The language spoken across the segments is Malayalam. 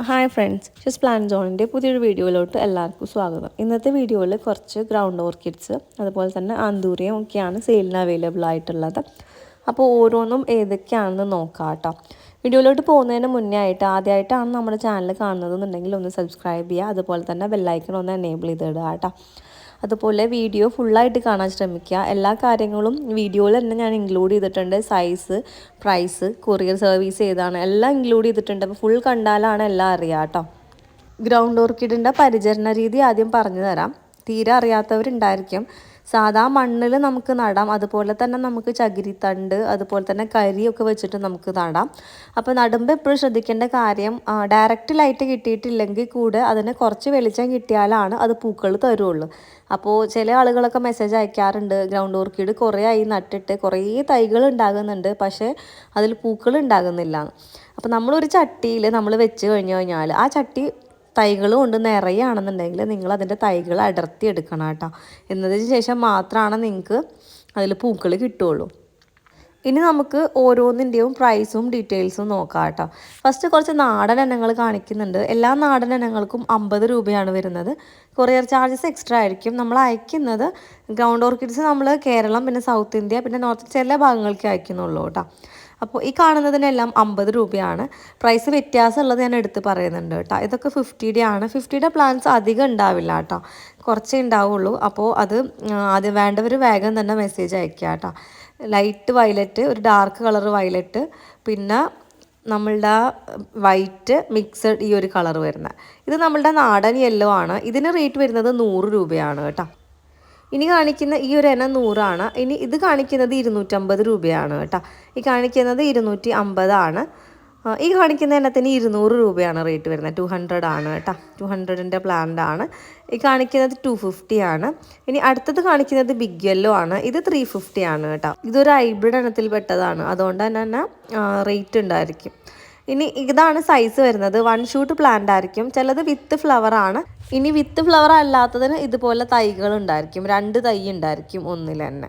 ഹായ് ഫ്രണ്ട്സ് ജസ്റ്റ് പ്ലാൻ സോണിന്റെ പുതിയൊരു വീഡിയോയിലോട്ട് എല്ലാവർക്കും സ്വാഗതം. ഇന്നത്തെ വീഡിയോയിൽ കുറച്ച് ഗ്രൗണ്ട് ഓർക്കിഡ്സ് അതുപോലെ തന്നെ ആന്തൂരിയം ഒക്കെയാണ് സെയിലിന് അവൈലബിൾ ആയിട്ടുള്ളത്. അപ്പോൾ ഓരോന്നും ഏതൊക്കെയാണെന്ന് നോക്കാം കേട്ടോ വീഡിയോയിലോട്ട് പോകുന്നതിന് മുന്നേ ആയിട്ട് ആദ്യമായിട്ടാണ് നമ്മുടെ ചാനൽ കാണുന്നതെന്നുണ്ടെങ്കിൽ ഒന്ന് സബ്സ്ക്രൈബ് ചെയ്യുക. അതുപോലെ തന്നെ ബെല്ലൈക്കൺ ഒന്ന് എനേബിൾ ചെയ്തിടുക കേട്ടോ. അതുപോലെ വീഡിയോ ഫുള്ളായിട്ട് കാണാൻ ശ്രമിക്കുക. എല്ലാ കാര്യങ്ങളും വീഡിയോയിൽ തന്നെ ഞാൻ ഇൻക്ലൂഡ് ചെയ്തിട്ടുണ്ട്. സൈസ് പ്രൈസ് കൊറിയർ സർവീസ് ഏതാണ് എല്ലാം ഇൻക്ലൂഡ് ചെയ്തിട്ടുണ്ട്. അപ്പോൾ ഫുൾ കണ്ടാലാണ് എല്ലാം അറിയാം കേട്ടോ. ഗ്രൗണ്ട് ഓർക്കിഡിന്റെ പരിചരണ രീതി ആദ്യം പറഞ്ഞു തരാം തീരെ അറിയാത്തവരുണ്ടായിരിക്കും. സാധാ മണ്ണിൽ നമുക്ക് നടാം. അതുപോലെ തന്നെ നമുക്ക് ചകിരിത്തണ്ട് അതുപോലെ തന്നെ കരിയൊക്കെ വെച്ചിട്ട് നമുക്ക് നടാം. അപ്പോൾ നടുമ്പോൾ എപ്പോഴും ശ്രദ്ധിക്കേണ്ട കാര്യം ഡയറക്റ്റ് ലൈറ്റ് കിട്ടിയിട്ടില്ലെങ്കിൽ കൂടെ അതിന് കുറച്ച് വെളിച്ചം കിട്ടിയാലാണ് അത് പൂക്കൾ തരുള്ളൂ. അപ്പോൾ ചില ആളുകളൊക്കെ മെസ്സേജ് അയക്കാറുണ്ട് ഗ്രൗണ്ട് ഓർക്കിഡ് കുറേ ആയി നട്ടിട്ട് കുറേ തൈകൾ ഉണ്ടാകുന്നുണ്ട് പക്ഷേ അതിൽ പൂക്കൾ ഉണ്ടാകുന്നില്ല. അപ്പോൾ നമ്മളൊരു ചട്ടിയിൽ നമ്മൾ വെച്ച് കഴിഞ്ഞു കഴിഞ്ഞാൽ ആ ചട്ടി തൈകൾ കൊണ്ട് നിറയാണെന്നുണ്ടെങ്കിൽ നിങ്ങൾ അതിന്റെ തൈകൾ അടർത്തി എടുക്കണം കേട്ടോ. എന്നതിന് ശേഷം മാത്രമാണ് നിങ്ങൾക്ക് അതിൽ പൂക്കൾ കിട്ടുള്ളൂ ഇനി നമുക്ക് ഓരോന്നിന്റെയും പ്രൈസും ഡീറ്റെയിൽസും നോക്കാം കേട്ടോ. ഫസ്റ്റ് കുറച്ച് നാടൻ എണ്ണങ്ങൾ കാണിക്കുന്നുണ്ട്. എല്ലാ നാടൻ എണ്ണങ്ങൾക്കും അമ്പത് രൂപയാണ് വരുന്നത്. കൊറിയർ ചാർജസ് എക്സ്ട്രാ ആയിരിക്കും. നമ്മൾ അയക്കുന്നത് ഗ്രൗണ്ട് ഓർക്കിഡ്സ് നമ്മൾ കേരളം പിന്നെ സൗത്ത് ഇന്ത്യ പിന്നെ നോർത്ത് ചില ഭാഗങ്ങൾക്ക് അയക്കുന്നുള്ളൂ കേട്ടോ. അപ്പോൾ ഈ കാണുന്നതിനെല്ലാം അമ്പത് രൂപയാണ്. പ്രൈസ് വ്യത്യാസമുള്ളത് ഞാൻ എടുത്ത് പറയുന്നുണ്ട് കേട്ടോ. ഇതൊക്കെ ഫിഫ്റ്റിയുടെ ആണ്. ഫിഫ്റ്റിയുടെ പ്ലാൻസ് അധികം ഉണ്ടാവില്ല കേട്ടോ. കുറച്ചേ ഉണ്ടാവുള്ളൂ. അപ്പോൾ അത് ആദ്യം വേണ്ടവർ വേഗം തന്നെ മെസ്സേജ് അയക്കുക കേട്ടോ. ലൈറ്റ് വയലറ്റ് ഒരു ഡാർക്ക് കളർ വയലറ്റ് പിന്നെ നമ്മളുടെ വൈറ്റ് മിക്സഡ് ഈ ഒരു കളർ വരുന്നത്. ഇത് നമ്മളുടെ നാടൻ യെല്ലോ ആണ്. ഇതിന് റേറ്റ് വരുന്നത് നൂറ് രൂപയാണ് കേട്ടോ. ഇനി കാണിക്കുന്ന ഈ ഒരു എണ്ണ നൂറാണ്. ഇനി ഇത് കാണിക്കുന്നത് ഇരുന്നൂറ്റമ്പത് രൂപയാണ് കേട്ടോ. ഈ കാണിക്കുന്നത് ഇരുന്നൂറ്റി അമ്പതാണ് ഈ കാണിക്കുന്ന എണ്ണത്തിന് ഇരുന്നൂറ് രൂപയാണ് റേറ്റ് വരുന്നത്. ടു ഹൺഡ്രഡ് ആണ് കേട്ടോ. ടു ഹൺഡ്രഡിന്റെ പ്ലാന്റ് ആണ്. ഈ കാണിക്കുന്നത് ടു ഫിഫ്റ്റി ആണ്. ഇനി അടുത്തത് കാണിക്കുന്നത് ബിഗ് യെല്ലോ ആണ്. ഇത് ത്രീ ഫിഫ്റ്റി ആണ് കേട്ടോ. ഇതൊരു ഹൈബ്രിഡ് എണ്ണത്തിൽ പെട്ടതാണ്. അതുകൊണ്ട് തന്നെ റേറ്റ് ഉണ്ടായിരിക്കും. ഇനി ഇതാണ് സൈസ് വരുന്നത്. വൺ ഷൂട്ട് പ്ലാന്റ് ആയിരിക്കും. ചിലത് വിത്ത് ഫ്ലവർ ആണ്. ഇനി വിത്ത് ഫ്ലവർ അല്ലാത്തതിന് ഇതുപോലെ തൈകൾ ഉണ്ടായിരിക്കും. രണ്ട് തൈ ഉണ്ടായിരിക്കും ഒന്നിൽ തന്നെ.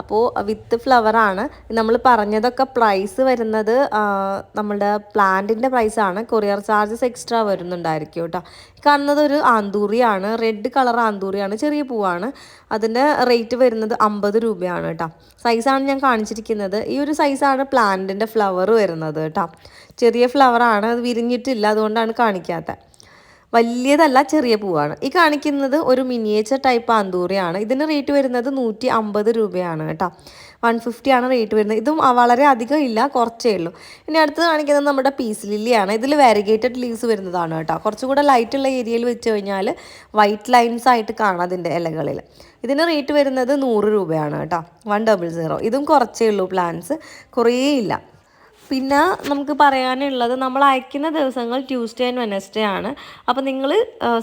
അപ്പോൾ വിത്ത് ഫ്ലവറാണ് നമ്മൾ പറഞ്ഞതൊക്കെ പ്രൈസ് വരുന്നത് നമ്മളുടെ പ്ലാന്റിന്റെ പ്രൈസാണ് കൊറിയർ ചാർജസ് എക്സ്ട്രാ വരുന്നുണ്ടായിരിക്കും കേട്ടോ കാണുന്നത് ഒരു ആന്തൂറിയാണ്. Red colour ആന്തൂറിയാണ്. ചെറിയ പൂവാണ്. അതിന്റെ റേറ്റ് വരുന്നത് അമ്പത് രൂപയാണ് കേട്ടോ സൈസാണ് ഞാൻ കാണിച്ചിരിക്കുന്നത്. ഈ ഒരു സൈസാണ് പ്ലാന്റിന്റെ ഫ്ലവർ വരുന്നത് കേട്ടോ ചെറിയ ഫ്ലവറാണ് അത് വിരിഞ്ഞിട്ടില്ല. അതുകൊണ്ടാണ് കാണിക്കാത്തത് വലിയതല്ല ചെറിയ പൂവാണ്. ഈ കാണിക്കുന്നത് ഒരു മിനിയേച്ചർ ടൈപ്പ് ആന്തൂറിയാണ്. ഇതിന് റേറ്റ് വരുന്നത് നൂറ്റി അമ്പത് രൂപയാണ് കേട്ടോ. വൺ ഫിഫ്റ്റിയാണ് റേറ്റ് വരുന്നത്. ഇതും വളരെ അധികം ഇല്ല കുറച്ചേ ഉള്ളൂ. ഇനി അടുത്തത് കാണിക്കുന്നത് നമ്മുടെ പീസ് ലില്ലിയാണ് ഇതിൽ വാരിഗേറ്റഡ് ലീവ്സ് വരുന്നതാണ് കേട്ടോ. കുറച്ചുകൂടെ ലൈറ്റുള്ള ഏരിയയിൽ വെച്ച് കഴിഞ്ഞാൽ വൈറ്റ് ലൈൻസ് ആയിട്ട് കാണാം അതിന്റെ ഇലകളിൽ ഇതിന് റേറ്റ് വരുന്നത് നൂറ് രൂപയാണ് കേട്ടോ. വൺ ഡബിൾ സീറോ ഇതും കുറച്ചേ ഉള്ളൂ പ്ലാൻസ് കുറേ ഇല്ല. പിന്നെ നമുക്ക് പറയാനുള്ളത് നമ്മൾ അയക്കുന്ന ദിവസങ്ങൾ ട്യൂസ്ഡേ ആൻഡ് വെനസ്ഡേ ആണ്. അപ്പോൾ നിങ്ങൾ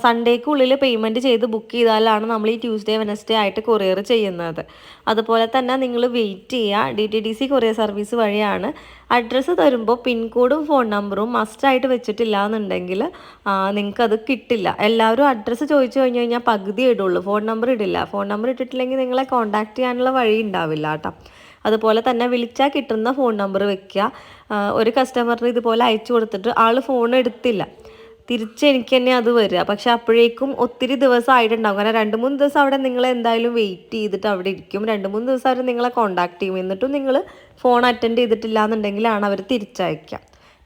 സൺഡേക്കുള്ളിൽ പേയ്മെന്റ് ചെയ്ത് ബുക്ക് ചെയ്താലാണ് നമ്മൾ ഈ ട്യൂസ്ഡേ വെനസ്ഡേ ആയിട്ട് കൊറിയർ ചെയ്യുന്നത്. അതുപോലെ തന്നെ നിങ്ങൾ വെയിറ്റ് ചെയ്യുക. D T D C courier service വഴിയാണ് അഡ്രസ്സ് തരുമ്പോൾ പിൻകോഡും ഫോൺ നമ്പറും മസ്റ്റായിട്ട് വെച്ചിട്ടില്ല എന്നുണ്ടെങ്കിൽ നിങ്ങൾക്കത് കിട്ടില്ല. എല്ലാവരും അഡ്രസ്സ് ചോദിച്ചു കഴിഞ്ഞ് കഴിഞ്ഞാൽ പകുതി ഇടുള്ളൂ. ഫോൺ നമ്പർ ഇടില്ല. ഫോൺ നമ്പർ ഇട്ടിട്ടില്ലെങ്കിൽ നിങ്ങളെ കോൺടാക്ട് ചെയ്യാനുള്ള വഴി ഉണ്ടാവില്ല കേട്ടോ. അതുപോലെ തന്നെ വിളിച്ചാൽ കിട്ടുന്ന ഫോൺ നമ്പർ വെക്കുക. ഒരു കസ്റ്റമറിന് ഇതുപോലെ അയച്ചു കൊടുത്തിട്ട് ആൾ ഫോൺ എടുത്തില്ല. തിരിച്ച് എനിക്ക് തന്നെ അത് വരിക. പക്ഷെ അപ്പോഴേക്കും ഒത്തിരി ദിവസം ആയിട്ടുണ്ടാകും. കാരണം രണ്ട് മൂന്ന് ദിവസം അവിടെ നിങ്ങൾ എന്തായാലും വെയിറ്റ് ചെയ്തിട്ട് അവിടെ ഇരിക്കും. രണ്ട് മൂന്ന് ദിവസം അവർ നിങ്ങളെ കോൺടാക്ട് ചെയ്യും. എന്നിട്ടും നിങ്ങൾ ഫോൺ അറ്റൻഡ് ചെയ്തിട്ടില്ല എന്നുണ്ടെങ്കിലാണ് അവർ തിരിച്ചയക്കുക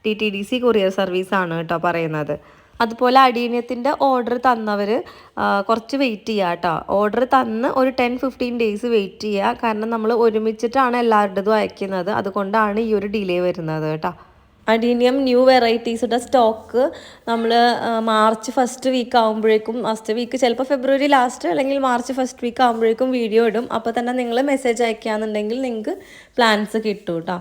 T T D C courier സർവീസാണ് കേട്ടോ പറയുന്നത്. അതുപോലെ അടീനത്തിന്റെ ഓർഡർ തന്നവർ കുറച്ച് വെയിറ്റ് ചെയ്യുക കേട്ടോ ഓർഡർ തന്ന് ഒരു ടെൻ ഫിഫ്റ്റീൻ ഡേയ്സ് വെയിറ്റ് ചെയ്യുക കാരണം നമ്മൾ ഒരുമിച്ചിട്ടാണ് എല്ലാവരുടേതും അയക്കുന്നത്. അതുകൊണ്ടാണ് ഈ ഒരു ഡിലേ വരുന്നത് കേട്ടോ അഡീനിയം ന്യൂ വെറൈറ്റീസുടെ സ്റ്റോക്ക് നമ്മൾ മാർച്ച് ഫസ്റ്റ് വീക്ക് ആകുമ്പോഴേക്കും ഫസ്റ്റ് വീക്ക് ചിലപ്പോൾ ഫെബ്രുവരി ലാസ്റ്റ് അല്ലെങ്കിൽ മാർച്ച് ഫസ്റ്റ് വീക്ക് ആകുമ്പോഴേക്കും വീഡിയോ ഇടും. അപ്പോൾ തന്നെ നിങ്ങൾ മെസ്സേജ് അയക്കുകയാണെന്നുണ്ടെങ്കിൽ നിങ്ങൾക്ക് പ്ലാൻസ് കിട്ടും കേട്ടോ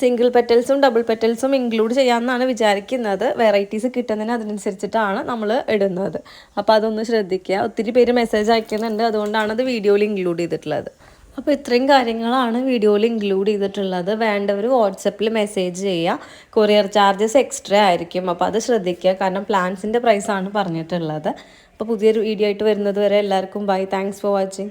സിംഗിൾ പെറ്റൽസും ഡബിൾ പെറ്റൽസും ഇൻക്ലൂഡ് ചെയ്യാമെന്നാണ് വിചാരിക്കുന്നത്. വെറൈറ്റീസ് കിട്ടുന്നതിന് അതിനനുസരിച്ചിട്ടാണ് നമ്മൾ ഇടുന്നത്. അപ്പോൾ അതൊന്ന് ശ്രദ്ധിക്കുക. ഒത്തിരി പേര് മെസ്സേജ് അയക്കുന്നുണ്ട്. അതുകൊണ്ടാണ് അത് വീഡിയോയിൽ ഇൻക്ലൂഡ് ചെയ്തിട്ടുള്ളത്. അപ്പോൾ ഇത്രയും കാര്യങ്ങളാണ് വീഡിയോയിൽ ഇൻക്ലൂഡ് ചെയ്തിട്ടുള്ളത്. വേണ്ടവർ വാട്സപ്പിൽ മെസ്സേജ് ചെയ്യുക. കൊറിയർ ചാർജസ് എക്സ്ട്രാ ആയിരിക്കും. അപ്പോൾ അത് ശ്രദ്ധിക്കുക. കാരണം പ്ലാൻസിന്റെ പ്രൈസാണ് പറഞ്ഞിട്ടുള്ളത്. അപ്പോൾ പുതിയൊരു വീഡിയോ ആയിട്ട് വരുന്നത് വരെ എല്ലാവർക്കും ബൈ താങ്ക്സ് ഫോർ വാച്ചിങ്